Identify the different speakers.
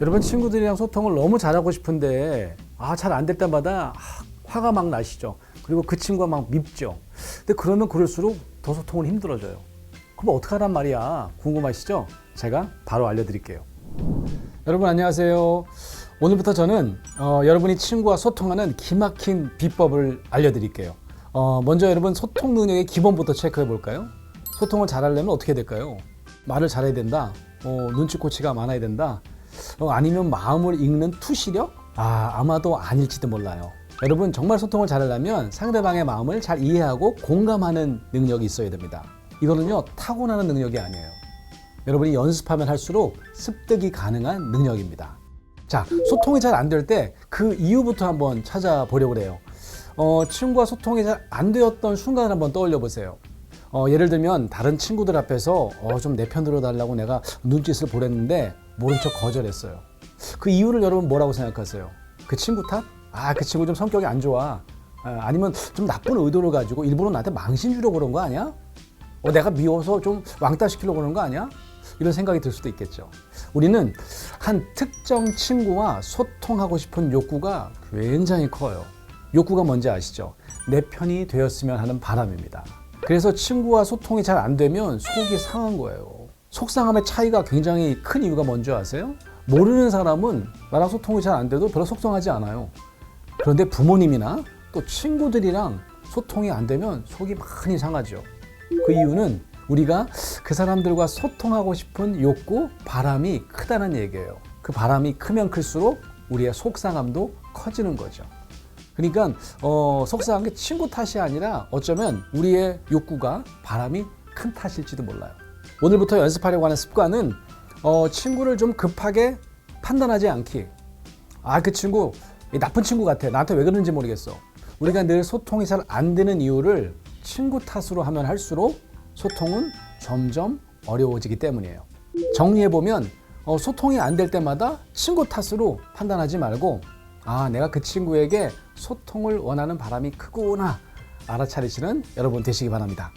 Speaker 1: 여러분 친구들이랑 소통을 너무 잘하고 싶은데 아 잘 안 될 때마다 아, 화가 막 나시죠. 그리고 그 친구가 막 밉죠. 근데 그러면 그럴수록 더 소통을 힘들어져요. 그럼 어떡하란 말이야? 궁금하시죠? 제가 바로 알려드릴게요. 여러분 안녕하세요. 오늘부터 저는 어, 여러분이 친구와 소통하는 기막힌 비법을 알려드릴게요. 어, 먼저 여러분 소통 능력의 기본부터 체크해 볼까요? 소통을 잘하려면 어떻게 될까요? 말을 잘해야 된다. 어, 눈치코치가 많아야 된다. 어, 아니면 마음을 읽는 투시력? 아, 아마도 아닐지도 몰라요. 여러분 정말 소통을 잘하려면 상대방의 마음을 잘 이해하고 공감하는 능력이 있어야 됩니다. 이거는요 타고나는 능력이 아니에요. 여러분이 연습하면 할수록 습득이 가능한 능력입니다. 자, 소통이 잘 안 될 때 그 이유부터 한번 찾아보려고 그래요. 어, 친구와 소통이 잘 안 되었던 순간을 한번 떠올려 보세요. 어, 예를 들면 다른 친구들 앞에서 어, 좀 내 편들어 달라고 내가 눈짓을 보냈는데 모른 척 거절했어요. 그 이유를 여러분 뭐라고 생각하세요? 그 친구 탓? 아, 그 친구 좀 성격이 안 좋아. 아, 아 니면 좀 나쁜 의도를 가지고 일부러 나한테 망신 주려고 그런 거 아니야? 어, 내가 미워서 좀 왕따 시키려고 그러는 거 아니야? 이런 생각이 들 수도 있겠죠. 우리는 한 특정 친구와 소통하고 싶은 욕구가 굉장히 커요. 욕구가 뭔지 아시죠? 내 편이 되었으면 하는 바람입니다. 그래서 친구와 소통이 잘 안 되면 속이 상한 거예요. 속상함의 차이가 굉장히 큰 이유가 뭔지 아세요? 모르는 사람은 나랑 소통이 잘 안 돼도 별로 속상하지 않아요. 그런데 부모님이나 또 친구들이랑 소통이 안 되면 속이 많이 상하죠. 그 이유는 우리가 그 사람들과 소통하고 싶은 욕구, 바람이 크다는 얘기예요. 그 바람이 크면 클수록 우리의 속상함도 커지는 거죠. 그러니까 어, 속상한 게 친구 탓이 아니라 어쩌면 우리의 욕구가 바람이 큰 탓일지도 몰라요. 오늘부터 연습하려고 하는 습관은 어, 친구를 좀 급하게 판단하지 않기. 아, 그 친구 이 나쁜 친구 같아. 나한테 왜 그러는지 모르겠어. 우리가 늘 소통이 잘 안 되는 이유를 친구 탓으로 하면 할수록 소통은 점점 어려워지기 때문이에요. 정리해 보면 어, 소통이 안 될 때마다 친구 탓으로 판단하지 말고 아 내가 그 친구에게 소통을 원하는 바람이 크구나 알아차리시는 여러분 되시기 바랍니다.